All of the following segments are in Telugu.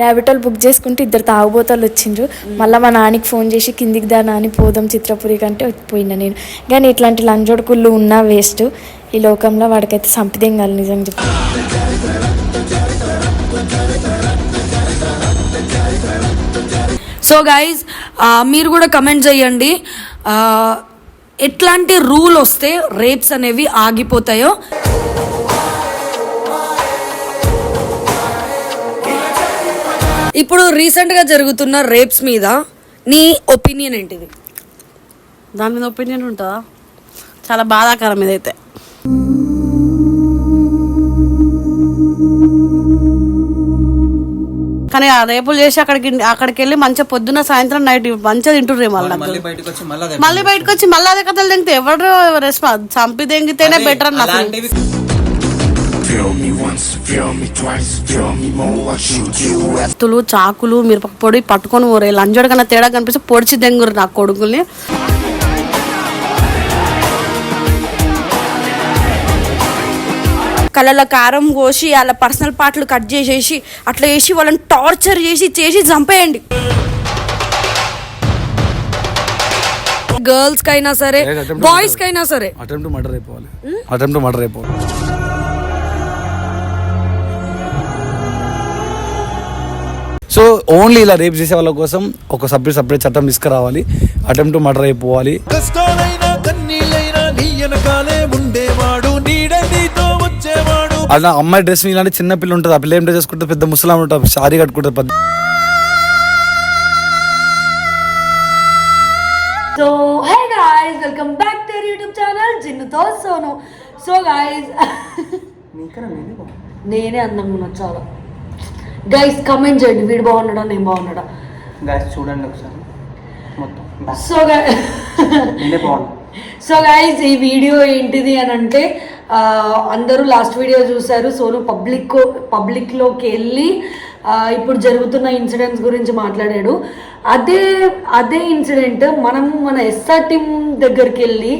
ర్యాబిటోల్ బుక్ చేసుకుంటే ఇద్దరు తాగుబోతాలు వచ్చిండ్రు. మళ్ళీ మా నాన్నకి ఫోన్ చేసి కిందికి దా నాని పోదాం చిత్రపురికి అంటే పోయినా నేను. కానీ ఇట్లాంటి లంజోడుకుళ్ళు ఉన్నా వేస్ట్. ఈ లోకంలో వాడికైతే సంపిదేం కాదు నిజంగా చెప్పి సో గైజ్ మీరు కూడా కమెంట్ చేయండి. ఎట్లాంటి రూల్ వస్తే రేప్స్ అనేవి ఆగిపోతాయో. ఇప్పుడు రీసెంట్గా జరుగుతున్న రేప్స్ మీద నీ ఒపీనియన్ ఏంటిది? దాని మీద ఒపీనియన్ ఉంటుందా? చాలా బాధాకరం ఇదైతే. కానీ ఆ రేపులు చేసి అక్కడికి అక్కడికి వెళ్ళి మంచిగా పొద్దున్న సాయంత్రం నైట్ మంచిగా తింటుర్రే మళ్ళీ మళ్ళీ బయటకు వచ్చి మళ్ళీ అదే మళ్ళీ బయటకు వచ్చి మళ్ళీ అదే కథలు తింటే ఎవరు రెస్పాన్స్ చంపి తెంగితేనే బెటర్ అన్న అలాంటివి Feel me once, feel me twice, feel me more, I shoot you at కత్తులు చాకులు మిరప పొడి పట్టుకొని ఊరే. లంజోడు కన్నా తేడా కనిపిస్తే పొడిచి దెంగురు నా కొడుకుల్ని. కళ్ళలో కారం కోసి వాళ్ళ పర్సనల్ పార్ట్లు కట్ చేసేసి అట్లా చేసి వాళ్ళని టార్చర్ చేసి చేసి చంపేయండి. గర్ల్స్ కైనా సరే బాయ్స్ కైనా సరే. అటెంప్ట్ మర్డర్ అయిపోవాలి. అటెంప్ట్ మర్డర్ అయిపోవాలి. సో ఓన్లీ ఇలా రేప్ చేసే వాళ్ళ కోసం ఒక సపరేట్ సపరేట్ చట్టం తీసుకురావాలి. అటెంప్ట్ మర్డర్ అయిపోవాలి. అలా అమ్మాయి డ్రెస్ ఇలాంటి చిన్న పిల్ల ఉంటుంది ఆ పిల్ల ఏం డ్రెస్ చేసుకుంటుంది పెద్ద ముసలాం ఉంటుంది సారీ కట్టుకుంటుంది పెద్ద so hey guys welcome back to YouTube channel జిన్నుతో Sonu so guys నేనే అందంగా ఉన్నా చాలా. గైస్ కమెంట్ చేయండి వీడు బాగున్నాడా? నేను బాగున్నాడా? గాయస్ చూడండి ఒకసారి. మొత్తం. సో నేనే బాగుంది సో గైస్ ఈ వీడియో ఏంటిది అని అంటే అందరూ లాస్ట్ వీడియో చూశారు. సోను పబ్లిక్ పబ్లిక్లోకి వెళ్ళి ఇప్పుడు జరుగుతున్న ఇన్సిడెంట్స్ గురించి మాట్లాడాడు. అదే అదే ఇన్సిడెంట్ మనము మన ఎస్ఆర్ టీమ్ దగ్గరికి వెళ్ళి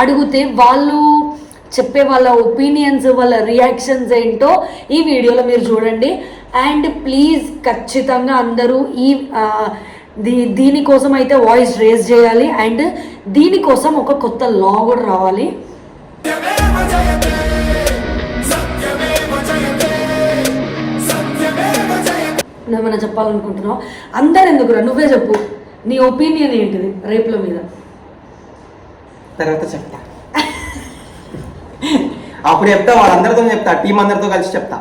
అడిగితే వాళ్ళు చెప్పే వాళ్ళ ఒపీనియన్స్ వాళ్ళ రియాక్షన్స్ ఏంటో ఈ వీడియోలో మీరు చూడండి. అండ్ ప్లీజ్ ఖచ్చితంగా అందరూ ఈ దీ దీనికోసం అయితే వాయిస్ రేజ్ చేయాలి. అండ్ దీనికోసం ఒక కొత్త లా కూడా రావాలి. నువ్వేమైనా చెప్పాలనుకుంటున్నావు? అందరు ఎందుకురా నువ్వే చెప్పు. నీ ఒపీనియన్ ఏంటిది? రేపుల మీద. తర్వాత చెప్తా. అప్పుడు చెప్తా వాళ్ళందరితో చెప్తా టీం అందరితో కలిసి చెప్తా.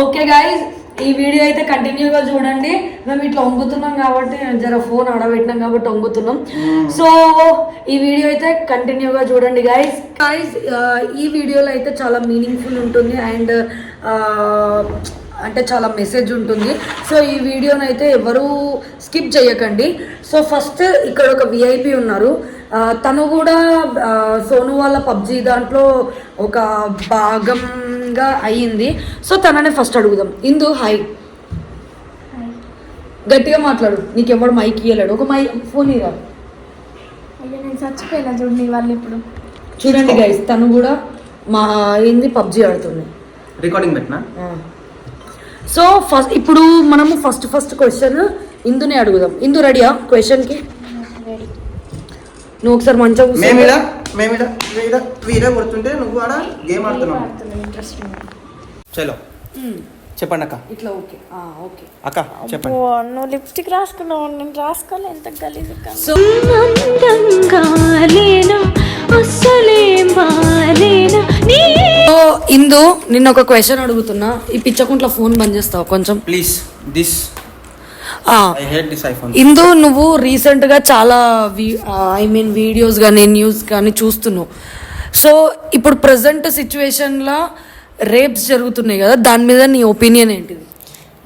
ఓకే గాయస్ ఈ వీడియో అయితే కంటిన్యూగా చూడండి. మేము ఇట్లా వంగుతున్నాం కాబట్టి జర ఫోన్ ఆడబెట్టినాం కాబట్టి వంగుతున్నాం. సో ఈ వీడియో అయితే కంటిన్యూగా చూడండి గాయస్ గాయస్ ఈ వీడియోలో అయితే చాలా మీనింగ్ఫుల్ ఉంటుంది. అండ్ అంటే చాలా మెసేజ్ ఉంటుంది. సో ఈ వీడియోని అయితే ఎవరు స్కిప్ చేయకండి. సో ఫస్ట్ ఇక్కడ ఒక విఐపి ఉన్నారు. తను కూడా సోను వాళ్ళ పబ్జీ దాంట్లో ఒక భాగంగా అయ్యింది. సో తననే ఫస్ట్ అడుగుదాం. ఇందు హాయ్ గట్టిగా మాట్లాడు. నీకెవడు మైక్ ఇయ్యలేడు. ఒక మై ఫోన్ ఇరా నేను చచ్చిపోయినా చూడు నీ వాళ్ళు ఇప్పుడు. చూడండి గైస్ తను కూడా మా ఏంది పబ్జీ ఆడుతుంది. రికార్డింగ్ పెట్టినా? సో ఫస్ట్ ఇప్పుడు మనము ఫస్ట్ ఫస్ట్ క్వశ్చన్ ఇందునే అడుగుదాం. ఇందు రెడీయా క్వశ్చన్కి నువ్వు ఒకసారి మంచిగా కూర్చో. మేమిడ మేమిడ వీడ వీడే కొడుతుంటే నువ్వు ఆడ గేమ్ ఆడుతున్నావు. చలో. చెప్పండి అక్క. ఇట్లా ఓకే. ఆ, ఓకే. అక్క చెప్పండి. నువ్వు లిప్స్టిక్ రాసుకున్నావు నేను రాసుకోలే ఎంత గలీజ్ సో సో ఇందు నిన్న ఒక క్వశ్చన్ అడుగుతున్నా. ఈ పిచ్చకుంట్ల ఫోన్ బంద్ చేస్తావు కొంచెం? ప్లీజ్ దిస్ ఇందు నువ్వు రీసెంట్గా చాలా ఐ మీన్ వీడియోస్ కానీ న్యూస్ కానీ చూస్తున్నావు. సో ఇప్పుడు ప్రజెంట్ సిచ్యువేషన్లో రేప్స్ జరుగుతున్నాయి కదా దాని మీద నీ ఒపీనియన్ ఏంటిది?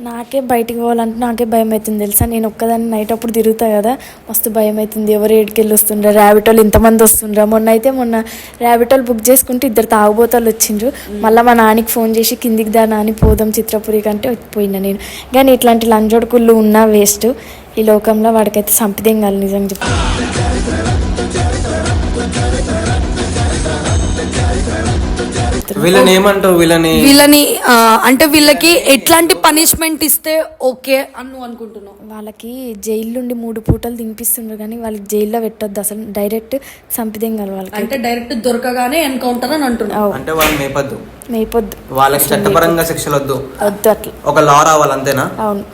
నాకే బయటికి పోవాలంటే నాకే భయం అవుతుంది తెలుసా? నేను ఒక్కదాన్ని నైట్ అప్పుడు తిరుగుతా కదా మస్తు భయం అవుతుంది ఎవరు ఏడికెళ్ళి వస్తుండ్రా ర్యాబిటోలు ఇంతమంది వస్తుండ్రా. మొన్న అయితే మొన్న ర్యాబిటోలు బుక్ చేసుకుంటే ఇద్దరు తాగుబోతాలు వచ్చిండ్రు. మళ్ళీ మా నాన్నకి ఫోన్ చేసి కిందికి దా నాని పోదాం చిత్రపురి కంటే పోయినా నేను. కానీ ఇట్లాంటి లంజోడుకుళ్ళు ఉన్నా వేస్ట్ ఈ లోకంలో వాడికైతే సంపిదేం కాదు నిజంగా చెప్పి. వీళ్ళని ఏమంటావు వీళ్ళని వీళ్ళని ఆ, అంటే వీళ్ళకి ఎట్లాంటి పనిష్మెంట్ ఇస్తే ఓకే అని నువ్వు అనుకుంటున్నావు? వాళ్ళకి జైలు నుండి మూడు పూటలు తినిపిస్తుండ్రు కానీ వాళ్ళకి జైల్లో పెట్టొద్దు. అసలు డైరెక్ట్ చంపిదేంగాలి వాళ్ళకి. అంటే డైరెక్ట్ దొరకగానే ఎన్కౌంటర్ అని అంటున్నావు. అంటే వాళ్ళు మేపద్దు. మేపొద్దు. వాళ్ళకి చట్టపరంగా శిక్షలు వద్దు వద్దు అట్లా. ఒక లా రావాలి అంతేనా? అవును.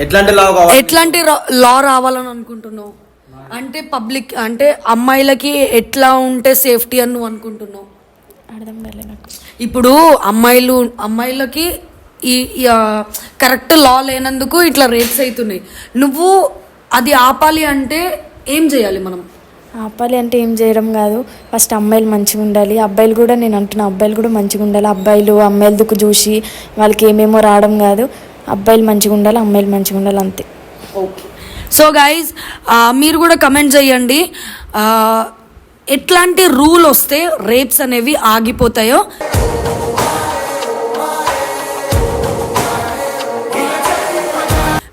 ఎట్లాంటి లా కావాలి? ఎట్లాంటి లా రావాలని అనుకుంటున్నావు? అంటే పబ్లిక్ అంటే అమ్మాయిలకి ఎట్లా ఉంటే సేఫ్టీ అని నువ్వు అనుకుంటున్నావు? అర్థం కాలే నాకు. ఇప్పుడు అమ్మాయిలు అమ్మాయిలకి ఈ కరెక్ట్ లా లేనందుకు ఇట్లా రేప్స్ అవుతున్నాయి నువ్వు అది ఆపాలి అంటే ఏం చేయాలి మనం? ఆపాలి అంటే ఏం చేయడం కాదు. ఫస్ట్ అమ్మాయిలు మంచిగా ఉండాలి. అబ్బాయిలు కూడా నేను అంటున్నా అబ్బాయిలు కూడా మంచిగా ఉండాలి. అబ్బాయిలు అమ్మాయిల దుక్కు చూసి వాళ్ళకి ఏమేమో రావడం కాదు. అబ్బాయిలు మంచిగా ఉండాలి అమ్మాయిలు మంచిగా ఉండాలి అంతే. ఓకే. సో గైజ్ మీరు కూడా కమెంట్ చేయండి. ఎట్లాంటి రూల్ వస్తే రేప్స్ అనేవి ఆగిపోతాయో?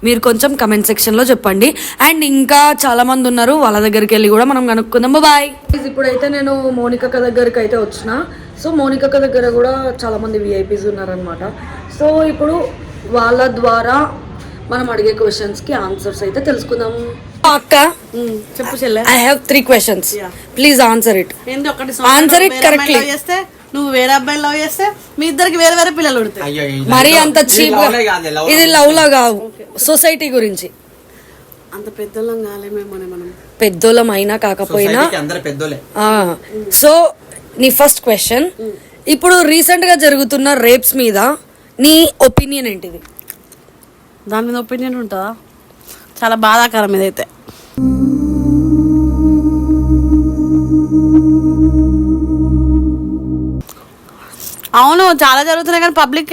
మీరు కొంచెం కమెంట్ సెక్షన్లో చెప్పండి. అండ్ ఇంకా చాలా మంది ఉన్నారు. వాళ్ళ దగ్గరికి వెళ్ళి కూడా మనం కనుక్కుందాం. బాయ్ ఇప్పుడైతే నేను మోనికక్క దగ్గరికి అయితే వచ్చిన. సో మోనికక్క దగ్గర కూడా చాలా మంది విఐపీస్ ఉన్నారనమాట సో ఇప్పుడు వాళ్ళ ద్వారా మనం అడిగే క్వశ్చన్స్కి ఆన్సర్స్ అయితే తెలుసుకుందాం. అక్క చెప్పు చెల్లె. I have three questions please answer it అమ్మాయిని correctly. love చేస్తే నువ్వు వేరే అబ్బాయిని లవ్ చేస్తే మీ ఇద్దరికి వేరే వేరే పిల్లలు ఉడతాయి. మరి అంత చీప్ ఇది లవ్ లా కావు సొసైటీ గురించి. అంత పెద్దోళ్ళం కాలేమేమోనే మనం. పెద్దోళ్ళం అయినా కాకపోయినా సొసైటీకి అందరు పెద్దోలే సో నీ ఫస్ట్ క్వశ్చన్ ఇప్పుడు రీసెంట్గా జరుగుతున్న రేప్స్ మీద నీ ఒపీనియన్ ఏంటిది? దాని మీద ఒపీనియన్ ఉంటుందా? చాలా బాధాకరం ఇదైతే అవును చాలా జరుగుతున్నాయి కానీ పబ్లిక్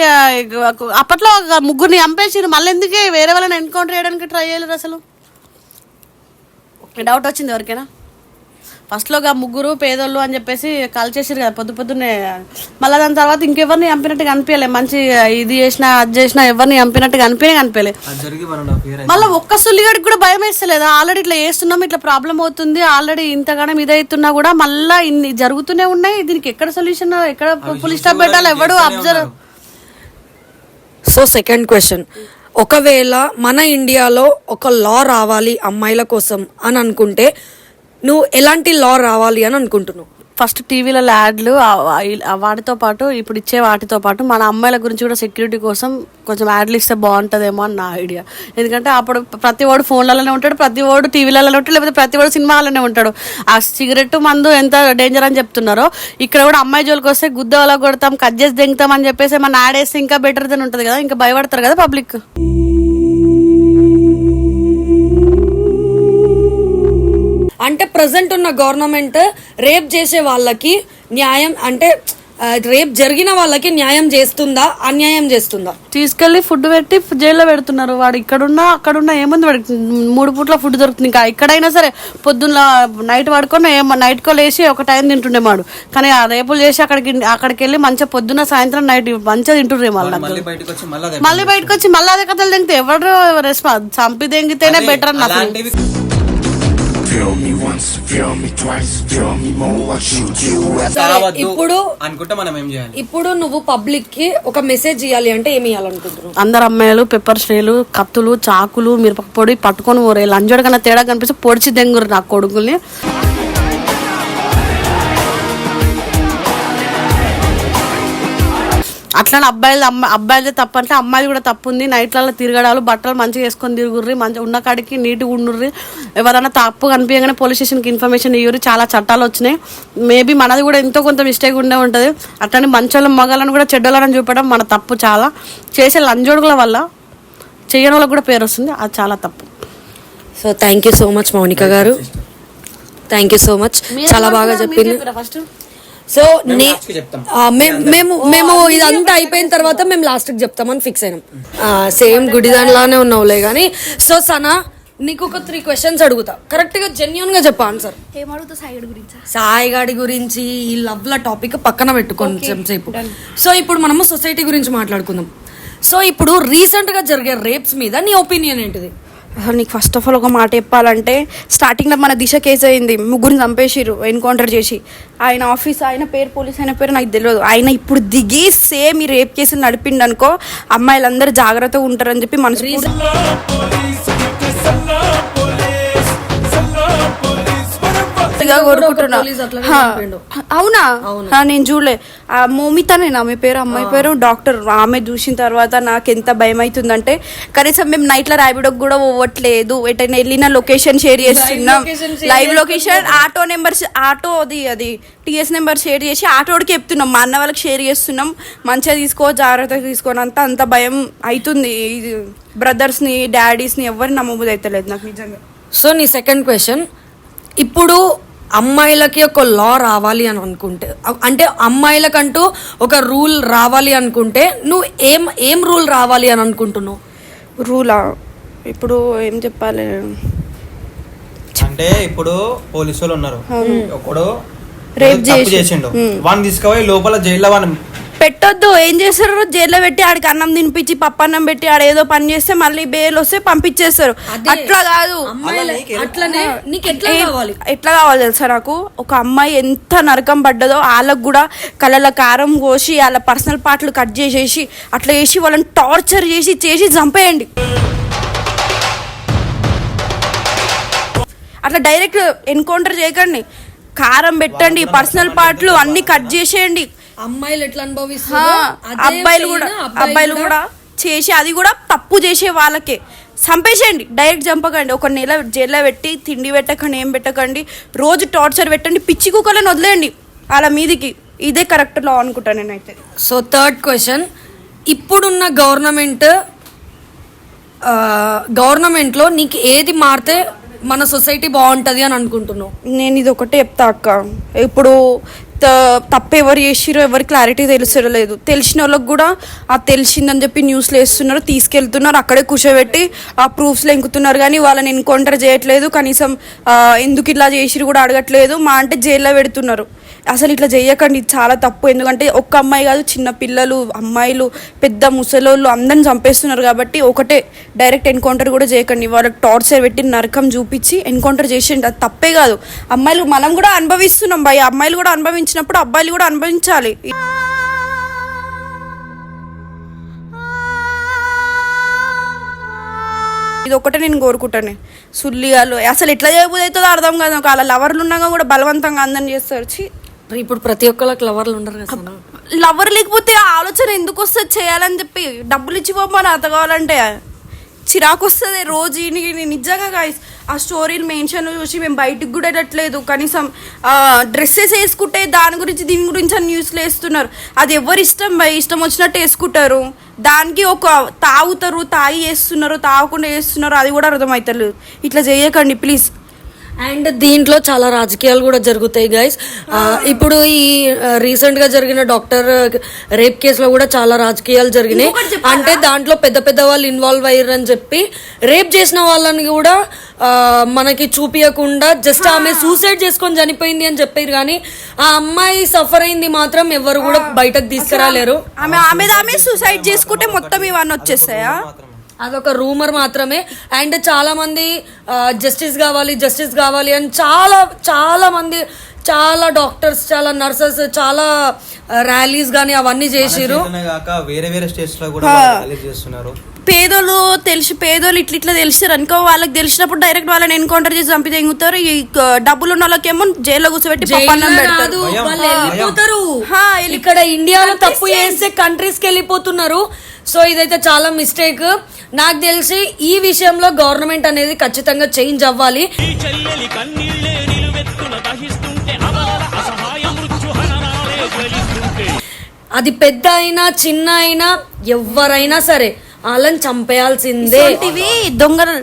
అప్పట్లో ఒక ముగ్గురిని చంపేసిరు మళ్ళీ ఎందుకే వేరే వాళ్ళని ఎన్కౌంటర్ చేయడానికి ట్రై చేయలేరు అసలు? డౌట్ వచ్చింది ఎవరికైనా? ఫస్ట్లో ఒక ముగ్గురు పేదోళ్ళు అని చెప్పేసి కాల్ చేసిరు కదా పొద్దు పొద్దున్నే. మళ్ళీ దాని తర్వాత ఇంకెవరిని చంపినట్టు కనిపించలే మంచి ఇది చేసినా అది చేసినా ఎవరిని చంపినట్టు కనిపించే కనిపించలే మళ్ళీ ఒక్క సుల్లిగడికి కూడా భయం వేస్తలేదా. ఆల్రెడీ ఇట్లా చేస్తున్నాం ఇట్లా ప్రాబ్లం అవుతుంది. ఆల్రెడీ ఇంతగానం ఇదవుతున్నా కూడా మళ్ళీ ఇన్ని జరుగుతూనే ఉన్నాయి. దీనికి ఎక్కడ సొల్యూషన్ ఎక్కడ పోలీస్ స్టాప్ పెట్టాలి? ఎవడు అబ్జర్వ్ సో సెకండ్ క్వశ్చన్ ఒకవేళ మన ఇండియాలో ఒక లా రావాలి అమ్మాయిల కోసం అని అనుకుంటే నువ్వు ఎలాంటి లా రావాలి అని అనుకుంటున్నావు? ఫస్ట్ టీవీలలో యాడ్లు వాటితో పాటు ఇప్పుడు ఇచ్చే వాటితో పాటు మన అమ్మాయిల గురించి కూడా సెక్యూరిటీ కోసం కొంచెం యాడ్లు ఇస్తే బాగుంటుందేమో అని నా ఐడియా ఎందుకంటే అప్పుడు ప్రతి వాడు ఫోన్లలోనే ఉంటాడు ప్రతి వాడు టీవీలలో ఉంటాడు లేకపోతే ప్రతి వాడు సినిమాలలోనే ఉంటాడు. ఆ సిగరెట్ మందు ఎంత డేంజర్ అని చెప్తున్నారో ఇక్కడ కూడా అమ్మాయి జోలికి వస్తే గుద్ద కొడతాం కట్ చేసి దింగుతాం అని చెప్పేసి మన యాడ్ వేస్తే ఇంకా బెటర్ దెన్ ఉంటుంది కదా ఇంకా భయపడతారు కదా పబ్లిక్ అంటే ప్రజెంట్ ఉన్న గవర్నమెంట్ రేప్ చేసే వాళ్ళకి న్యాయం అంటే రేప్ జరిగిన వాళ్ళకి న్యాయం చేస్తుందా అన్యాయం చేస్తుందా? తీసుకెళ్ళి ఫుడ్ పెట్టి జైల్లో పెడుతున్నారు. వాడు ఇక్కడున్నా అక్కడున్నా ఏముంది వాడికి? మూడు పూట్ల ఫుడ్ దొరుకుతుంది. ఇంకా ఎక్కడైనా సరే పొద్దున్న నైట్ పడుకొని నైట్ కో లేచి ఒక టైం తింటుండే వాడు. కానీ ఆ రేపులు చేసి అక్కడికి అక్కడికి వెళ్ళి మంచిగా పొద్దున్న సాయంత్రం నైట్ మంచిగా తింటుండ్రే మళ్ళీ మళ్ళీ బయటకు వచ్చి మళ్ళీ అదే మళ్ళీ బయటకు వచ్చి మళ్ళీ అదే కథలు తింటే ఎవరు రెస్పాన్స్ చంపి దెంగితేనే బెటర్ అన్న ఇప్పుడు అనుకుంటే మనం ఏం చేయాలి? ఇప్పుడు నువ్వు పబ్లిక్కి ఒక మెసేజ్ ఇవ్వాలి అంటే ఏమి ఇవ్వాలనుకుంటున్నావు అందరు అమ్మాయిలు పెప్పర్ స్ప్రేలు కత్తులు చాకులు మిరపక పొడి పట్టుకొని ఊరే లంజోడు కన్నా తేడా కనిపిస్తే పొడిచి దెంగురు నా కొడుకుల్ని. అట్లానే అబ్బాయిలు అమ్మ అబ్బాయిలదే తప్పు అంటే అమ్మాయిలు కూడా తప్పు ఉంది. నైట్లలో తిరగడాలు బట్టలు మంచిగా వేసుకొని తిరుగుర్రి మంచి ఉన్న కాడికి నీట్గా ఉండుర్రి. ఎవరైనా తప్పు కనిపించగానే పోలీస్ స్టేషన్కి ఇన్ఫర్మేషన్ ఇవ్వరు చాలా చట్టాలు వచ్చినాయి. మేబీ మనది కూడా ఎంతో కొంత మిస్టేక్ ఉండే ఉంటుంది. అట్లనే మంచోళ్ళ మగాలను కూడా చెడ్డోళ్ళని చూపడం మన తప్పు చాలా. చేసే లంజోడుగుల వల్ల చేయని వాళ్ళకి కూడా పేరు వస్తుంది. అది చాలా తప్పు. So thank you so much Mounika garu. Thank you so much చాలా బాగా చెప్పింది. ఫస్ట్ సో మేము మేము ఇదంతా అయిపోయిన తర్వాత మేము లాస్ట్కి చెప్తామని ఫిక్స్ అయినాం. సేమ్ గుడిదానిలానే ఉన్నావులే కానీ సో సనా నీకు ఒక త్రీ క్వశ్చన్స్ అడుగుతా. కరెక్ట్గా జెన్యున్గా చెప్పు ఆన్సర్ ఏమడుగుతా సాయిగడ్ గురించి? సాయి గాడి గురించి ఈ లవ్ల టాపిక్ పక్కన పెట్టు కొంచెం సేపు సో ఇప్పుడు మనము సొసైటీ గురించి మాట్లాడుకుందాం. సో ఇప్పుడు రీసెంట్గా జరిగే రేప్స్ మీద నీ ఒపీనియన్ ఏంటిది? అసలు నీకు ఫస్ట్ ఆఫ్ ఆల్ ఒక మాట చెప్పాలంటే స్టార్టింగ్లో మన దిశ కేసు అయింది. ముగ్గురిని చంపేసిర్రు ఎన్కౌంటర్ చేసి. ఆయన ఆఫీస్ ఆయన పేరు పోలీస్ ఆయన పేరు నాకు తెలియదు ఆయన ఇప్పుడు దిగి సేమ్ ఈ రేప్ కేసులు నడిపిండు అనుకో అమ్మాయిలందరూ జాగ్రత్తగా ఉంటారని చెప్పి మనసు కోరుకుంటున్నా హా. చంపిండు. అవునా? నేను చూడలే. ఆ మోమితానే ఆమె పేరు అమ్మాయి పేరు డాక్టర్ ఆమె చూసిన తర్వాత నాకు ఎంత భయం అవుతుందంటే కనీసం మేము నైట్లో ర్యాపిడోకి కూడా పోవట్లేదు. ఎటైనా వెళ్ళిన లొకేషన్ షేర్ చేస్తున్నాం. Live location auto number auto అది అది టీఎస్ నెంబర్ షేర్ చేసి ఆటోడికి చెప్తున్నాం. మా అన్న వాళ్ళకి షేర్ చేస్తున్నాం. మంచిగా తీసుకో జాగ్రత్తగా తీసుకోని అంత అంత భయం అవుతుంది బ్రదర్స్ని డాడీస్ని ఎవరిని నమ్మబుద్ధి అవుతలేదు నాకు నిజంగా. సో నీ సెకండ్ క్వశ్చన్ ఇప్పుడు అమ్మాయిలకి ఒక లా రావాలి అని అనుకుంటే అంటే అమ్మాయిలకంటూ ఒక రూల్ రావాలి అనుకుంటే నువ్వు ఏం ఏం రూల్ రావాలి అని అనుకుంటున్నావు? రూలా ఇప్పుడు ఏం చెప్పాలి? అంటే ఇప్పుడు పోలీసు వాళ్ళు ఉన్నారు. ఒకడు రేప్ తప్పు చేసిండు. వాడిని తీసుకుపోయి లోపల జైల్లో వాడిని పెట్టొద్దు. ఏం చేస్తారు? జైల్లో పెట్టి ఆడికి అన్నం తినిపించి పప్పన్నం పెట్టి ఆడ ఏదో పని చేస్తే మళ్ళీ బెయిల్ వస్తే పంపించేస్తారు. అట్లా కాదు. అట్లనే నీకు ఎట్లా కావాలి? ఎట్లా కావాలి తెలుసా నాకు? ఒక అమ్మాయి ఎంత నరకం పడ్డదో వాళ్ళకు కూడా కళ్ళల కారం కోసి వాళ్ళ పర్సనల్ పార్ట్లు కట్ చేసేసి అట్లా చేసి వాళ్ళని టార్చర్ చేసి చేసి చంపేయండి. అట్లా డైరెక్ట్ ఎన్కౌంటర్ చేయకండి. కారం పెట్టండి పర్సనల్ పార్ట్లు అన్ని కట్ చేసేయండి. అమ్మాయిలు ఎట్లా అనుభవిస్తారు అబ్బాయిలు కూడా అబ్బాయిలు కూడా? చేసి అది కూడా తప్పు చేసే వాళ్ళకే. చంపేసేయండి డైరెక్ట్ చంపకండి. ఒక నెల జైల్లో పెట్టి తిండి పెట్టకండి ఏం పెట్టకండి. రోజు టార్చర్ పెట్టండి పిచ్చి కుక్కలను వదిలేయండి వాళ్ళ మీదికి. ఇదే కరెక్ట్ లా అనుకుంటా నేనైతే. సో థర్డ్ క్వశ్చన్ ఇప్పుడున్న గవర్నమెంట్ గవర్నమెంట్లో నీకు ఏది మారితే మన సొసైటీ బాగుంటుంది అని అనుకుంటున్నావు. నేను ఇది ఒకటే చెప్తా అక్క. ఇప్పుడు త- తప్పు ఎవరు చేసిరో ఎవరు క్లారిటీ తెలిసిరలేదు తెలిసిన వాళ్ళకి కూడా ఆ తెలిసిందని చెప్పి న్యూస్లు వేస్తున్నారు తీసుకెళ్తున్నారు అక్కడే కూర్చోబెట్టి ఆ ప్రూఫ్స్లో ఎంకుతున్నారు కానీ వాళ్ళని ఎన్కౌంటర్ చేయట్లేదు. కనీసం ఎందుకు ఇట్లా చేసిరు కూడా అడగట్లేదు. మా అంటే జైల్లో పెడుతున్నారు. అసలు ఇట్లా చేయకండి చాలా తప్పు. ఎందుకంటే ఒక్క అమ్మాయి కాదు చిన్న పిల్లలు అమ్మాయిలు పెద్ద ముసలోళ్ళు అందరిని చంపేస్తున్నారు కాబట్టి ఒకటే డైరెక్ట్ ఎన్కౌంటర్ కూడా చేయకండి. వాళ్ళకి టార్చర్ పెట్టి నరకం చూపించి ఎన్కౌంటర్ చేసేయండి. అది తప్పే కాదు. అమ్మాయిలు మనం కూడా అనుభవిస్తున్నాం భయ అమ్మాయిలు కూడా అనుభవించినప్పుడు అబ్బాయిలు కూడా అనుభవించాలి. ఇది ఒకటే నేను కోరుకుంటాను. సుల్లిగాలు. అసలు ఎట్లా చేయబోదు అవుతుందో అర్థం కాదు. వాళ్ళ లవర్లు ఉన్నాగా కూడా బలవంతంగా అందం చేస్తారు. ఛీ. ఇప్పుడు ప్రతి ఒక్కళ్ళకి లవర్లు ఉండరు కదా? లవర్ లేకపోతే ఆలోచన ఎందుకు వస్తుంది చేయాలని చెప్పి డబ్బులు ఇచ్చి పోమని అత కావాలంటే. చిరాకు వస్తుంది రోజు నిజంగా guys, ఆ స్టోరీలు మెన్షన్ చూసి మేము బయటికి కూడా వెళ్ళట్లేదు. కనీసం డ్రెస్సెస్ వేసుకుంటే దాని గురించి దీని గురించి అని న్యూస్లో వేస్తున్నారు. అది ఎవరి ఇష్టం? ఇష్టం వచ్చినట్టు వేసుకుంటారు. దానికి ఒక తాగుతారు తాగి వేస్తున్నారు తాగకుండా వేస్తున్నారు అది కూడా అర్థమవుతలేదు. ఇట్లా చేయకండి ప్లీజ్ అండ్ దీంట్లో చాలా రాజకీయాలు కూడా జరుగుతాయి గైస్ ఇప్పుడు ఈ రీసెంట్గా జరిగిన డాక్టర్ రేప్ కేసులో కూడా చాలా రాజకీయాలు జరిగినాయి. అంటే దాంట్లో పెద్ద పెద్ద వాళ్ళు ఇన్వాల్వ్ అయ్యారు అని చెప్పి రేప్ చేసిన వాళ్ళని కూడా మనకి చూపించకుండా జస్ట్ ఆమె సూసైడ్ చేసుకొని చనిపోయింది అని చెప్పారు కానీ ఆ అమ్మాయి సఫర్ అయింది మాత్రం ఎవరు కూడా బయటకు తీసుకురాలేరు. ఆమె ఆమె సూసైడ్ చేసుకుంటే మొత్తం ఇవన్నీ వచ్చేస్తాయా? అదొక రూమర్ మాత్రమే. అండ్ చాలా మంది జస్టిస్ కావాలి జస్టిస్ కావాలి అని చాలా చాలా మంది చాలా డాక్టర్స్ చాలా నర్సెస్ చాలా ర్యాలీస్ కానీ అవన్నీ చేసిరు వేరే వేరే స్టేట్స్లో కూడా చేస్తున్నారు. పేదోళ్ళు తెలిసి పేదోళ్ళు ఇట్లా ఇట్లా తెలిసారు అనుకో వాళ్ళకి తెలిసినప్పుడు డైరెక్ట్ వాళ్ళని ఎన్కౌంటర్ చేసి చంపి తెంగుతారు ఈ డబ్బులు ఉన్న వాళ్ళకేమో జైల్లో కూర్చోబెట్టి పప్పన్నం పెడతారు. వాళ్ళు. వెళ్ళిపోతారు. ఇక్కడ ఇండియాలో తప్పు చేస్తే కంట్రీస్కి వెళ్ళిపోతున్నారు. సో ఇదైతే చాలా మిస్టేక్ నాకు తెలిసి ఈ విషయంలో గవర్నమెంట్ అనేది ఖచ్చితంగా చేంజ్ అవ్వాలి. అది పెద్ద అయినా చిన్న అయినా ఎవరైనా సరే వాళ్ళని చంపేయాల్సిందే. ఇవి దొంగలు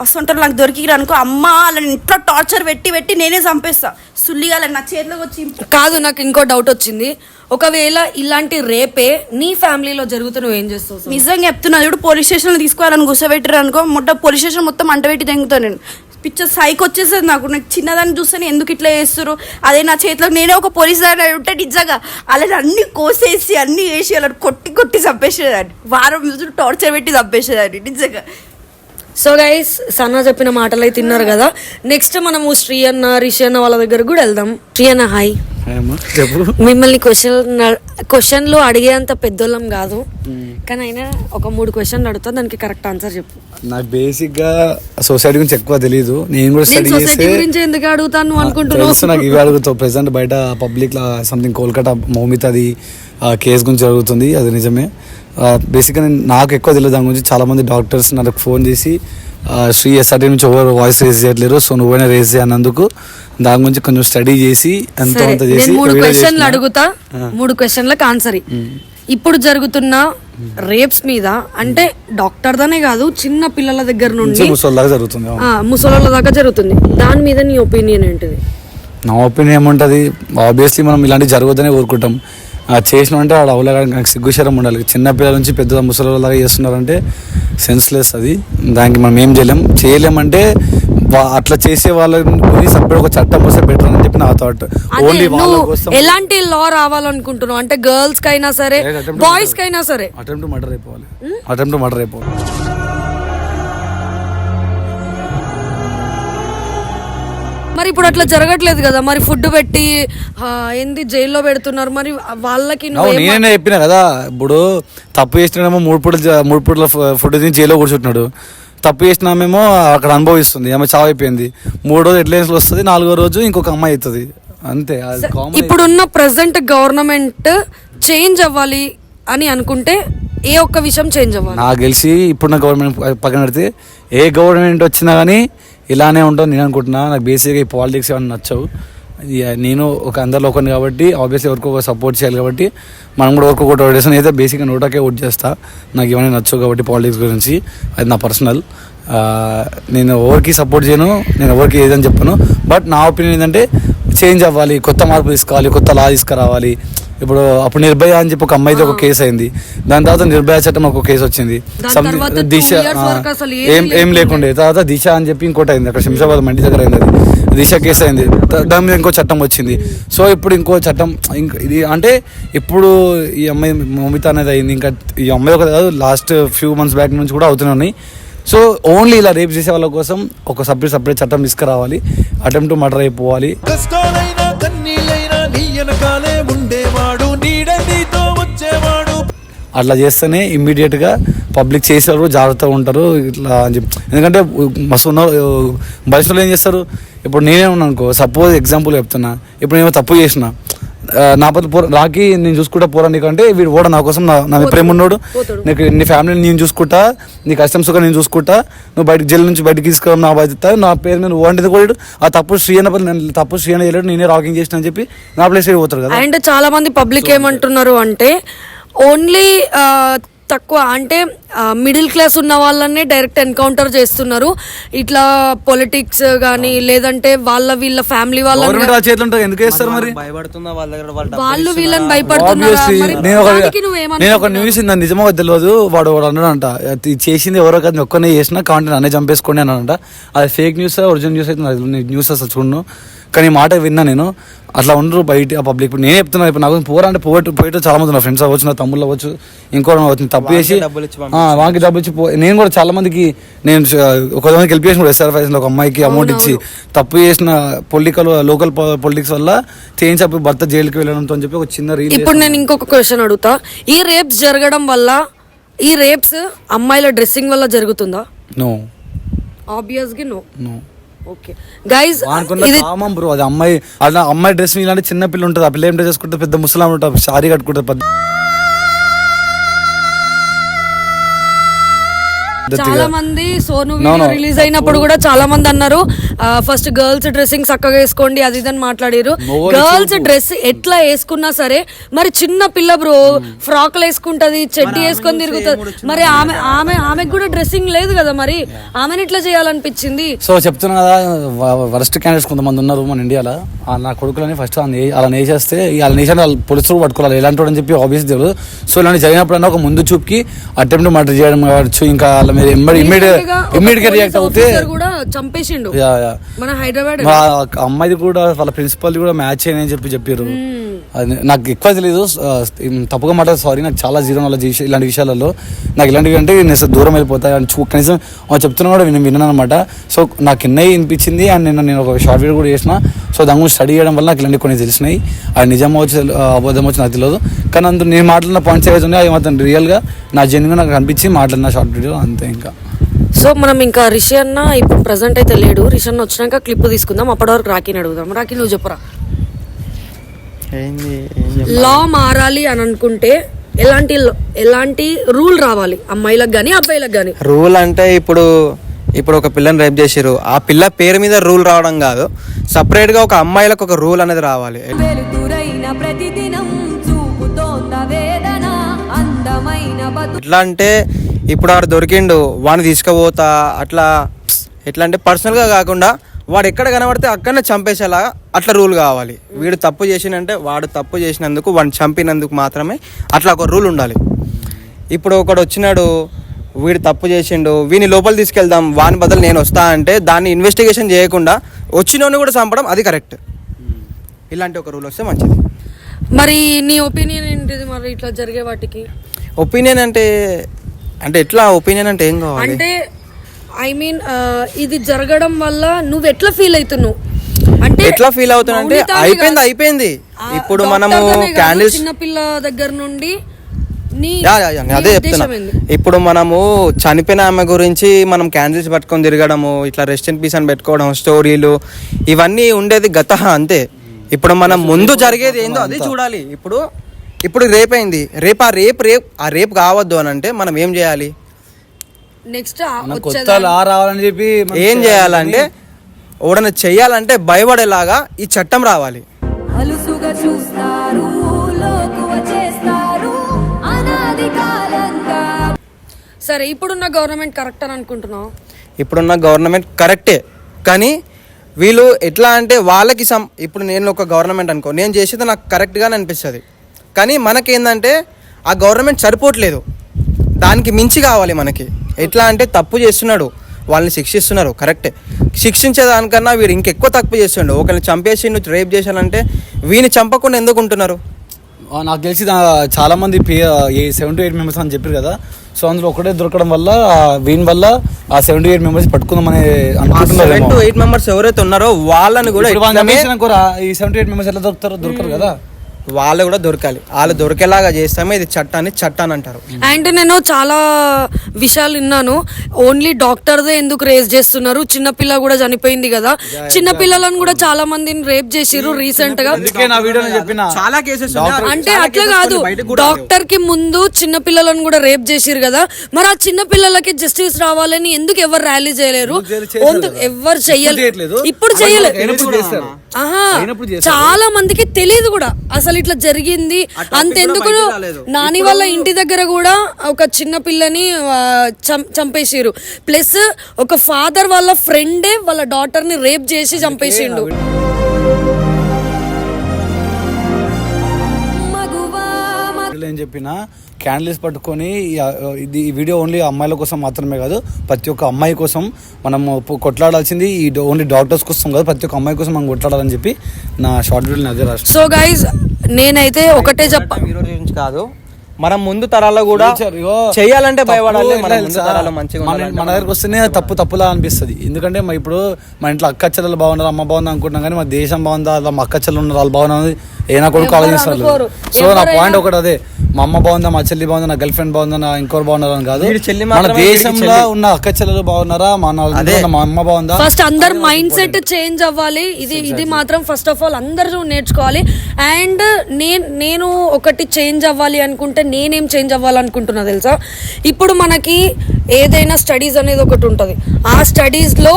వస్తుంటారు నాకు దొరికి అనుకో అమ్మ వాళ్ళని ఇంట్లో టార్చర్ పెట్టి పెట్టి నేనే చంపేస్తా. సుల్లిగా నా చేతిలోకి వచ్చి కాదు నాకు ఇంకో డౌట్ వచ్చింది. ఒకవేళ ఇలాంటి రేపే నీ ఫ్యామిలీలో జరుగుతూ నువ్వు ఏం చేస్తావు? నిజంగా చెప్తున్నా ఇప్పుడు పోలీస్ స్టేషన్లో తీసుకోవాలని కూర్చోబెట్టారు అనుకో ముట్ట పోలీస్ స్టేషన్ మొత్తం అంట పెట్టి తెంగుతాను నేను. పిక్చర్ సైక్ వచ్చేసేది నాకు. నాకు చిన్నదాన్ని చూస్తే ఎందుకు ఇట్లా చేస్తారు అదే నా చేతిలో నేనే ఒక పోలీస్ దాన్ని ఉంటే నిజంగా అలా అన్ని కోసేసి అన్ని వేసి అలా కొట్టి కొట్టి చంపేసేదాన్ని. వారం రోజులు టార్చర్ పెట్టి చంపేసేదాన్ని నిజంగా. సో గైస్ సన్నా చెప్పిన మాటలు అయితే తిన్నారు కదా. నెక్స్ట్ మనము శ్రీ అన్న రిషి అన్న వాళ్ళ దగ్గర కూడా వెళ్దాం. శ్రీ అన్న హాయ్ మిమ్మల్ని క్వశ్చన్ క్వశ్చన్లు అడిగేంత పెద్దోళ్ళం కాదు. కానీ అయినా ఒక మూడు క్వశ్చన్లు అడుగుతా దానికి కరెక్ట్ ఆన్సర్ చెప్పు. నాకు బేసిక్గా సొసైటీ గురించి ఎక్కువ తెలియదు నేను కూడా స్టడీ సొసైటీ చేస్తే గురించి ఎందుకు అడుగుతాను తెలుసు అనుకుంటున్నావు? నాకు ఇవి అడుగుతావు ప్రెసెంట్ బయట పబ్లిక్ లా సంథింగ్ కోల్కతా మౌమిత్ అది కేసు గురించి జరుగుతుంది అది నిజమే. బేసిక్గా నేను నాకు ఎక్కువ తెలియదు దాని గురించి చాలా మంది డాక్టర్స్ నాకు ఫోన్ చేసి శ్రీ ఎస్ఆర్టీ నుంచి ఎవరు వాయిస్ రేస్ చేయట్లేరు సో నువ్వైనా రేస్ చేయన్నందుకు దాని గురించి కొంచెం స్టడీ చేసి అంత చేసి మూడు క్వశ్చన్లు. అడుగుతా. మూడు క్వశ్చన్లకు ఆన్సర్ ఇప్పుడు జరుగుతున్న రేప్స్ మీద అంటే డాక్టర్ దనే కాదు చిన్న పిల్లల దగ్గర నుండి జరుగుతుంది ముసలోళ్ళ దాకా జరుగుతుంది. దాని మీద నీ ఒపీనియన్ ఏంటిది? నా ఒపీనియన్ ఏముంటుంది? ఆబ్వియస్లీ మనం ఇలాంటివి జరగదని కోరుకుంటాం. చేసిన అంటే వాడు అవలగా నాకు సిగ్గుశరం ఉండాలి. చిన్న పిల్లల నుంచి పెద్ద ముసలిలాగా చేస్తున్నారంటే సెన్స్లెస్ అది. దానికి మనం ఏం చేయలేం. చేయలేమంటే అట్లా చేసే వాళ్ళని సపరేట్ ఒక చట్టం వస్తే బెటర్ అని చెప్పి నా థాట్ ఓన్లీ వాళ్ళ నువ్వు కోసం ఎలాంటి లా రావాలనుకుంటున్నావు? అంటే గర్ల్స్ కైనా సరే బాయ్స్ కైనా సరే. అటెంప్ట్ మర్డర్ అయిపోవాలి. అటెంప్ట్ మర్డర్ అయిపోవాలి. మరి ఇప్పుడు అట్లా జరగట్లేదు కదా మరి ఫుడ్ పెట్టి ఏంది జైల్లో పెడుతున్నారు మరి వాళ్ళకి నేనే చెప్పిన కదా ఇప్పుడు తప్పు చేసినామేమో మూడు పూటలు జ- మూడు పూటల ఫుడ్ తిని జైల్లో కూర్చుంటున్నాడు. తప్పు చేసినామేమో అక్కడ అనుభవిస్తుంది ఆమె చావు అయిపోయింది మూడో రోజు ఎట్లెన్స్ వస్తుంది నాలుగో రోజు ఇంకొక అమ్మాయి అవుతుంది. అంతే ఇప్పుడున్న ప్రజెంట్ గవర్నమెంట్ చేంజ్ అవ్వాలి అని అనుకుంటే ఏ ఒక్క విషయం చేంజ్ అవ్వాలి. నాకు తెలిసి ఇప్పుడున్న గవర్నమెంట్ పక్కన పెడితే ఏ గవర్నమెంట్ వచ్చినా కానీ ఇలానే ఉంటుంది నేను అనుకుంటున్నా. నాకు బేసిక్గా ఈ పాలిటిక్స్ ఏమైనా నచ్చవు. నేను ఒక అందరిలో ఒకరిని కాబట్టి ఆబ్వియస్లీ ఎవరికి ఒక సపోర్ట్ చేయాలి కాబట్టి మనం కూడా ఎవరికి ఒకటి ఓట్ అయితే బేసిక్గా నోటాకే ఓట్ చేస్తా. నాకు ఏమైనా నచ్చవు కాబట్టి పాలిటిక్స్ గురించి. అది నా పర్సనల్ నేను ఎవరికి సపోర్ట్ చేయను నేను ఎవరికి ఏదని చెప్పను. బట్ నా ఒపీనియన్ ఏంటంటే చేంజ్ అవ్వాలి కొత్త మార్పు తీసుకోవాలి కొత్త లా తీసుకురావాలి. ఇప్పుడు అప్పుడు నిర్భయ అని చెప్పి ఒక అమ్మాయిది ఒక కేసు అయింది. దాని తర్వాత నిర్భయ చట్టం ఒక కేసు వచ్చింది. దిశ ఏం ఏం లేకుండే తర్వాత దిశ అని చెప్పి ఇంకోటి అయింది. అక్కడ శంషాబాద్ మండి దగ్గర అయింది అది. దిశ కేసు అయింది. దాని మీద ఇంకో చట్టం వచ్చింది. సో ఇప్పుడు ఇంకో చట్టం ఇంకా ఇది అంటే ఇప్పుడు ఈ అమ్మాయి మమిత అనేది అయింది. ఇంకా ఈ అమ్మాయి ఒక కాదు లాస్ట్ ఫ్యూ మంత్స్ బ్యాక్ నుంచి కూడా అవుతూనే ఉన్నాయి సో ఓన్లీ ఇలా రేపు చేసే వాళ్ళ కోసం ఒక సపరేట్ సపరేట్ చట్టం తీసుకురావాలి. అటెంప్ట్ మర్డర్ అయిపోవాలి. అట్లా చేస్తేనే ఇమ్మీడియట్గా పబ్లిక్ చేసేవారు జాగ్రత్తగా ఉంటారు ఇట్లా అని చెప్పి. ఎందుకంటే మస్తు ఉన్న బయసులో ఏం చేస్తారు? ఇప్పుడు నేనే ఉన్నాను అనుకో సపోజ్ ఎగ్జాంపుల్ చెప్తున్నా. ఇప్పుడు నేను తప్పు చేసిన. నా పట్ల పోరా నాకి నేను చూసుకుంటా పోరా నీకంటే వీడు కూడా నా కోసం నా ప్రేమ ఉన్నాడు నీకు నీ ఫ్యామిలీని నేను చూసుకుంటా నీ కష్టం సుఖం నేను చూసుకుంటా నువ్వు బయటకు జైలు నుంచి బయటకు తీసుకురా నా బాధ్యత నా పేరు మీద వంటిది కూడా ఆ తప్పు శ్రీ అన్న నేను తప్పు శ్రీ అన్న చేయలేడు నేనే రాకింగ్ చేసిన అని చెప్పి నా ప్లేస్ పోతారు కదా. అండ్ చాలా మంది పబ్లిక్ ఏమంటున్నారు అంటే ఓన్లీ తక్కువ. అంటే మిడిల్ క్లాస్ ఉన్న వాళ్ళనే డైరెక్ట్ ఎన్కౌంటర్ చేస్తున్నారు. ఇట్లా పొలిటిక్స్ కానీ లేదంటే వాళ్ళ వీళ్ళ ఫ్యామిలీ వాళ్ళ వాళ్ళ దగ్గర వాళ్ళ డబ్బులు వాళ్ళు ఇస్తున్నా. వీళ్ళని భయపడుతున్నారా నేను ఒక న్యూస్ ఇందా నిజమో తెలియదు వాడు వాడు అన్నాడంట అది చేసింది ఎవరో కాదు ఒక్కనే చేసినా కాబట్టి నన్నే చంపేసుకోండి అని అన్నాడంట. అది ఫేక్ న్యూస్ ఒరిజినల్ న్యూస్ అయితే న్యూస్ అసలు చూడను. కానీ మాట విన్నా నేను. అట్లా ఉండరు బయట ఆ పబ్లిక్ ఇప్పుడు నేను చెప్తున్నా ఇప్పుడు నాకు పోరా అంటే పోయేట పోయేట చాలా మంది నా ఫ్రెండ్స్ అవ్వచ్చు నా తమ్ముళ్ళు అవ్వచ్చు ఇంకో అవ్వచ్చు తప్పు చేసి వానికి డబ్బులు ఇచ్చి పో- నేను కూడా చాలా మందికి నేను మందికి హెల్ప్ చేసిన ఎస్ఆర్ ఫైవ్ ఒక అమ్మాయికి అమౌంట్ ఇచ్చి తప్పు చేసిన పొలిటికల్ లోకల్ పొలిటిక్స్ వల్ల చేంజ్ అప్పుడు భర్త జైలుకి వెళ్ళడంతో అని చెప్పి ఒక చిన్న రీల్ ఇప్పుడు నేను ఇంకొక క్వశ్చన్ అడుగుతా. ఈ రేప్స్ జరగడం వల్ల ఈ రేప్స్ అమ్మాయిల డ్రెస్సింగ్ వల్ల జరుగుతుందా? నో ఆబ్వియస్గా నో నో ఓకే. గైస్ అనుకున్న ఇది కామం బ్రో అది అమ్మాయి అలా అమ్మాయి డ్రెస్ ఇలాంటి చిన్న పిల్ల ఉంటుంది ఆ పిల్ల ఏం డ్రెస్ చేసుకుంటే పెద్ద ముసలాం ఉంటుంది సారీ కట్టుకుంటుంది పెద్ద చాలా మంది సోను. రిలీజ్ అయినప్పుడు కూడా చాలా మంది అన్నారు ఫస్ట్ గర్ల్స్ డ్రెస్సింగ్ చక్కగా వేసుకోండి అది ఇది అని మాట్లాడారు. గర్ల్స్ డ్రెస్ ఎట్లా వేసుకున్నా సరే మరి చిన్న పిల్ల బ్రో ఫ్రాక్లు వేసుకుంటది చెడ్డి వేసుకొని తిరుగుతుంది. మరి ఆమె ఆమె ఆమెకు కూడా డ్రెస్సింగ్ లేదు కదా మరి. ఆమెను ఇట్లా చేయాలనిపించింది? సో చెప్తున్నా కదా వరస్ట్ క్యాండిడేట్స్ కొంతమంది ఉన్నారు మన ఇండియాలో ఆ నా కొడుకులని ఫస్ట్ అలా నేసేస్తే అలా నేసాన్ని వాళ్ళు పోలీసులు పట్టుకోవాలి. ఎలాంటి వాడు అని చెప్పి ఆబ్వియస్ తెలియదు. సో ఇలాంటి జరిగినప్పుడన్నా ఒక ముందు చూపుకి అటెంప్ట్ మర్డర్ చేయడం కావచ్చు ఇంకా మీద ఇమ్మీడియట్ ఇమ్మీడియట్గా రియాక్ట్ అవుతే కూడా చంపేసిండు. మన హైదరాబాద్ అమ్మాయిది కూడా వాళ్ళ ప్రిన్సిపల్ కూడా మ్యాచ్ అయ్యని చెప్పి చెప్పారు నాకు ఎక్కువ తెలియదు తప్పుగా మాట సారీ నాకు చాలా జీరో నాలెడ్జ్ ఇలాంటి విషయాలలో. నాకు ఇలాంటివి అంటే నేను దూరం వెళ్ళిపోతాయి అని చూ- కనీసం చెప్తున్నా కూడా నేను విన్నాను అనమాట సో నాకు ఎన్నై వినిపించింది అండ్ నేను నేను ఒక షార్ట్ వీడియో కూడా చేసిన. సో దాని గురించి స్టడీ చేయడం వల్ల నాకు ఇలాంటివి కొన్ని తెలిసినాయి. అది నిజం వచ్చి అబద్ధం వచ్చి నాకు తెలియదు కానీ అందులో నేను మాట్లాడిన పాయింట్స్ ఏవైతే ఉన్నాయో అవి మాత్రం రియల్గా నా జెన్యున్గా నాకు అనిపించి మాట్లాడిన షార్ట్ వీడియో అంతే ఇంకా. సో మనం ఇంకా రిషి అన్న ఇప్పుడు ప్రజెంట్ అయితే లేడు. రిషి అన్న వచ్చినాక క్లిప్ తీసుకుందాం. అప్పటి వరకు రాకిని అడుగుదాం. రాకి నువ్వు చెప్పరా? లా మారాలి అని అనుకుంటే ఎలాంటి ఎలాంటి రూల్ రావాలి? అమ్మాయిలకు కానీ అబ్బాయిలకు కానీ రూల్ అంటే ఇప్పుడు ఇప్పుడు ఒక పిల్లని రేప్ చేసిర్రు. ఆ పిల్ల పేరు మీద రూల్ రావడం కాదు. సపరేట్గా ఒక అమ్మాయిలకు ఒక రూల్ అనేది రావాలి. ఎట్లా అంటే ఇప్పుడు ఆడు దొరికిండు వాడిని తీసుకుపోతా అట్లా ఎట్లా అంటే పర్సనల్గా కాకుండా వాడు ఎక్కడ కనబడితే అక్కడనే చంపేసేలా అట్లా రూల్ కావాలి. వీడు తప్పు చేసినంటే వాడు తప్పు చేసినందుకు వాడిని చంపినందుకు మాత్రమే అట్లా ఒక రూల్ ఉండాలి. ఇప్పుడు ఒకడు వచ్చినాడు వీడు తప్పు చేసిండు వీని లోపల తీసుకెళ్దాం వాని బదులు నేను వస్తా అంటే దాన్ని ఇన్వెస్టిగేషన్ చేయకుండా వచ్చినోని కూడా చంపడం అది కరెక్ట్ ఇలాంటి ఒక రూల్ వస్తే మంచిది. మరి నీ ఒపీనియన్ ఏంటిది మరి ఇట్లా జరిగే వాటికి? ఒపీనియన్ అంటే అంటే ఎట్లా? ఒపీనియన్ అంటే ఏం కావాలి? అంటే ఐ మీన్ ఇది జరగడం వల్ల నువ్వు ఎట్లా ఫీల్ అవుతున్నావు? అంటే ఎట్లా ఫీల్ అవుతున్నా అంటే అయిపోయింది. అయిపోయింది. ఇప్పుడు మనము క్యాండిల్స్ చిన్నపిల్ల దగ్గర నుండి అదే చెప్తున్నా? ఇప్పుడు మనము చనిపోయిన ఆమె గురించి మనం క్యాండిల్స్ పట్టుకొని తిరగడము ఇట్లా రెస్ట్ ఇన్ పీస్ అని పెట్టుకోవడం స్టోరీలు ఇవన్నీ ఉండేది గత అంతే. ఇప్పుడు మనం ముందు జరిగేది ఏందో అదే చూడాలి. ఇప్పుడు ఇప్పుడు రేపైంది. రేపు ఆ రేపు రేపు ఆ రేపు కావద్దు అని అంటే మనం ఏం చేయాలి? నెక్స్ట్ నాకు కొత్త లా రావాలని చెప్పి ఏం చేయాలంటే ఎవడన్నా చెయ్యాలంటే భయపడేలాగా ఈ చట్టం రావాలి. అలుసుగా చూస్తారు సరే ఇప్పుడున్న గవర్నమెంట్ కరెక్ట్ అని అనుకుంటున్నావు? ఇప్పుడున్న గవర్నమెంట్ కరెక్టే. కానీ వీళ్ళు ఎట్లా అంటే వాళ్ళకి సం ఇప్పుడు నేను ఒక గవర్నమెంట్ అనుకో నేను చేసేది నాకు కరెక్ట్గానే అనిపిస్తుంది. కానీ మనకేందంటే ఆ గవర్నమెంట్ సరిపోవట్లేదు. దానికి మించి కావాలి మనకి. ఎట్లా అంటే తప్పు చేస్తున్నాడు. వాళ్ళని శిక్షిస్తున్నారు. కరెక్టే శిక్షించే దానికన్నా వీడు ఇంకెక్కువ తప్పు చేస్తుండు. ఒకరిని చంపేసి నువ్వు రేప్ చేశానంటే వీని చంపకుండా ఎందుకు ఉంటున్నారు? నాకు తెలిసి దా- చాలా మంది పే సెవెన్ టు ఎయిట్ మెంబర్స్ అని చెప్పారు కదా. సో అందులో ఒకటే దొరకడం వల్ల వీని వల్ల ఆ సెవెన్ టు ఎయిట్ మెంబర్స్ పట్టుకుందామని సెవెన్ అనుకుంటున్నారు టు ఎయిట్ మెంబర్స్ ఎవరైతే ఉన్నారో వాళ్ళని కూడా ఈ సెవెన్ టు ఎయిట్ మెంబర్స్ ఎట్లా దొరుకుతారు దొరకరు కదా. వాళ్ళు కూడా దొరకాలి. వాళ్ళు దొరికేలాగా చేస్తామే ఇది చట్టాన్ని చట్టాన్ని అంటారు. అండ్ నేను చాలా విషయాలు విన్నాను. ఓన్లీ డాక్టర్దే ఎందుకు రేస్ చేస్తున్నారు? చిన్నపిల్ల కూడా చనిపోయింది కదా. చిన్న పిల్లలను కూడా చాలా మందిని రేప్ చేసిర్రు రీసెంట్గా అందుకే నా వీడియోలో చెప్పిన చాలా కేసెస్ అంటే అట్లా కాదు. డాక్టర్కి ముందు చిన్న పిల్లలను కూడా రేప్ చేసిరు కదా. మరి ఆ చిన్న పిల్లలకి జస్టిస్ రావాలని ఎందుకు ఎవరు ర్యాలీ చేయలేరు? ఎవరు చెయ్యలేదు. ఇప్పుడు చేయలేదు. చాలా మందికి తెలియదు కూడా. అసలు ఇట్లా జరిగింది. అంతెందుకు నాని వాళ్ళ ఇంటి దగ్గర కూడా ఒక చిన్న పిల్లని చంపేసిరు ప్లస్ ఒక ఫాదర్ వాళ్ళ ఫ్రెండే వాళ్ళ డాటర్ని రేప్ చేసి చంపేసిండు. ఏం చెప్పిన క్యాండిల్స్ పట్టుకొని ఇది ఈ వీడియో ఓన్లీ అమ్మాయిల కోసం మాత్రమే కాదు ప్రతి ఒక్క అమ్మాయి కోసం మనం కొట్లాడాల్సింది ఈ ఓన్లీ డాక్టర్స్ కోసం కాదు ప్రతి ఒక్క అమ్మాయి కోసం మనం కొట్లాడాలని చెప్పి నా షార్ట్ వీడియో అదే సో గైజ్ నేనైతే ఒకటే చెప్ప ఈరోజు గురించి కాదు మనం ముందు తరాల్లో కూడా చేయాలంటే తప్పు భయపడాలి మన ముందు తెలుసా? తరాలు మంచిగా మన దగ్గరకు వస్తేనే తప్పు తప్పులా అనిపిస్తుంది. ఎందుకంటే మా ఇప్పుడు మా ఇంట్లో అక్క చెల్లెలు బాగున్నారు అమ్మ బాగుంది అనుకుంటున్నాం కానీ మా దేశం బాగుందా అలా మా అక్క చెల్లెలు ఉన్నారు వాళ్ళు బాగున్నారు ఏనా కొడుకు ఆలోచిస్తారు. సో నా పాయింట్ ఒకటి అదే. మా అమ్మ బాగుందా మా చెల్లి బాగుందా నా గర్ల్ ఫ్రెండ్ బాగుందా నా ఇంకోరు బాగున్నారా అని కాదు. మన దేశంలో. ఉన్న అక్క చెల్లెలు బాగున్నారా మా. మా అమ్మ బాగుందా? ఫస్ట్ అందరు మైండ్ సెట్ చేంజ్ అవ్వాలి. ఇది ఇది మాత్రం ఫస్ట్ ఆఫ్ ఆల్ అందరూ నేర్చుకోవాలి. అండ్ నేను నేను ఒకటి చేంజ్ అవ్వాలి అనుకుంటే నేనేం చేంజ్ అవ్వాలనుకుంటున్నా తెలుసా? ఇప్పుడు మనకి ఏదైనా స్టడీస్ అనేది ఒకటి ఉంటుంది. ఆ స్టడీస్లో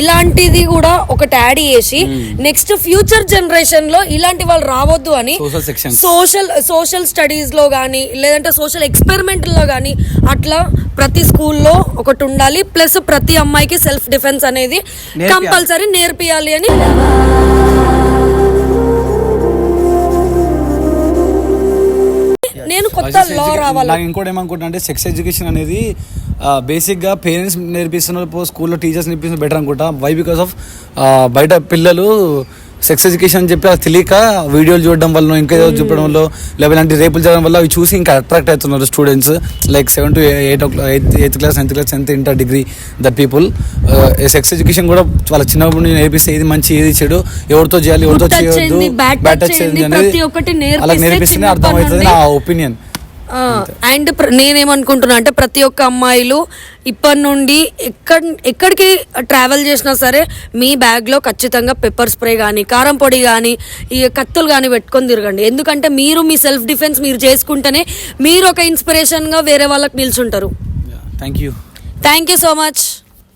ఇలాంటిది కూడా ఒకటి యాడ్ చేసి నెక్స్ట్ ఫ్యూచర్ జనరేషన్లో ఇలాంటి వాళ్ళు రావద్దు అని. సోషల్ సోషల్ స్టడీస్లో కానీ లేదంటే సోషల్ ఎక్స్పెరిమెంట్లో కానీ అట్లా ప్రతి స్కూల్లో ఒకటి ఉండాలి. ప్లస్ ప్రతి అమ్మాయికి సెల్ఫ్ డిఫెన్స్ అనేది కంపల్సరీ నేర్పియాలి అని నేను కొత్త లా రావాలి? నాకు ఇంకోటి ఏమనుకుంటున్నా అంటే సెక్స్ ఎడ్యుకేషన్ అనేది బేసిక్గా పేరెంట్స్ నేర్పిస్తున్నారు స్కూల్లో టీచర్స్ నేర్పిస్తున్నారు బెటర్ అనుకుంటా. వై బికాస్ ఆఫ్ బయట పిల్లలు సెక్స్ ఎడ్యుకేషన్ అని చెప్పి అది తెలియక వీడియోలు చూడడం వల్ల ఇంకా ఏదో చూపడం వల్ల లేదా ఇలాంటి రేపులు జరగడం వల్ల అవి చూసి ఇంకా అట్రాక్ట్ అవుతున్నారు students like seven to eight eighth eighth class ninth class tenth inter degree the people sex education కూడా వాళ్ళ చిన్నప్పుడు నేను నేర్పిస్తే ఏది మంచి ఏది చెడు ఎవరితో చేయాలి ఎవరితో చేయొద్దు ఒక్కటి అనేది నేర్పిస్తే అలా నేర్పిస్తేనే అర్థమవుతుంది నా ఒపీనియన్ అండ్ నేనేమనుకుంటున్నా అంటే ప్రతి ఒక్క అమ్మాయిలు ఇప్పటి నుండి ఎక్కడ ఎక్కడికి ట్రావెల్ చేసినా సరే మీ బ్యాగ్లో ఖచ్చితంగా పెప్పర్ స్ప్రే కానీ కారం పొడి కానీ ఈ కత్తులు కానీ పెట్టుకొని తిరగండి. ఎందుకంటే మీరు మీ సెల్ఫ్ డిఫెన్స్ మీరు చేసుకుంటేనే మీరు ఒక ఇన్స్పిరేషన్గా వేరే వాళ్ళకి నిల్చుంటారు. Thank you thank you so much.